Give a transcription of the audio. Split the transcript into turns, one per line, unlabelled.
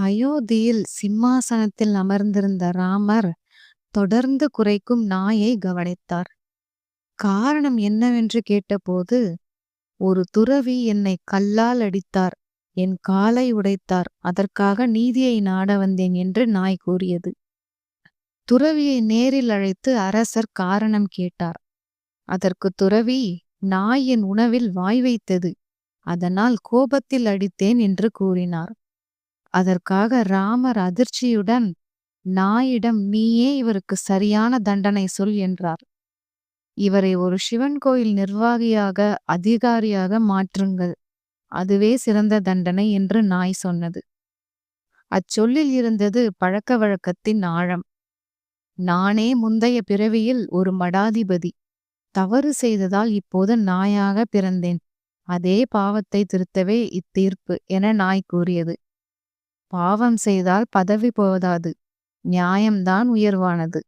அயோத்தியில் சிம்மாசனத்தில் அமர்ந்திருந்த ராமர் தொடர்ந்து குறைக்கும் நாயை கவனித்தார். காரணம் என்னவென்று கேட்டபோது, "ஒரு துறவி என்னை கல்லால் அடித்தார். என் காலை உடைத்தார். அதற்காக நீதியை நாட வந்தேன்" என்று நாய் கூறியது. துறவியை நேரில் அழைத்து அரசர் காரணம் கேட்டார். அதற்கு துறவி, "நாய் என் உணவில் வாய் வைத்தது. அதனால் கோபத்தில் அடித்தேன்" என்று கூறினார். அதற்காக ராமர் அதிர்ச்சியுடன் நாயிடம் நீயே இவருக்கு சரியான தண்டனை சொல் என்றார். இவரை ஒரு சிவன் கோயில் நிர்வாகியாக அதிகாரியாக மாற்றுங்கள். அதுவே சிறந்த தண்டனை என்று நாய் சொன்னது. அச்சொல்லில் இருந்தது பழக்க வழக்கத்தின் ஆழம். நானே முந்தைய பிறவியில் ஒரு மடாதிபதி. தவறு செய்ததால் இப்போது நாயாக பிறந்தேன். அதே பாவத்தை திருத்தவே இத்தீர்ப்பு என நாய் கூறியது. பாவம் செய்தால் பதவி போதாது. நியாயம்தான் உயர்வானது.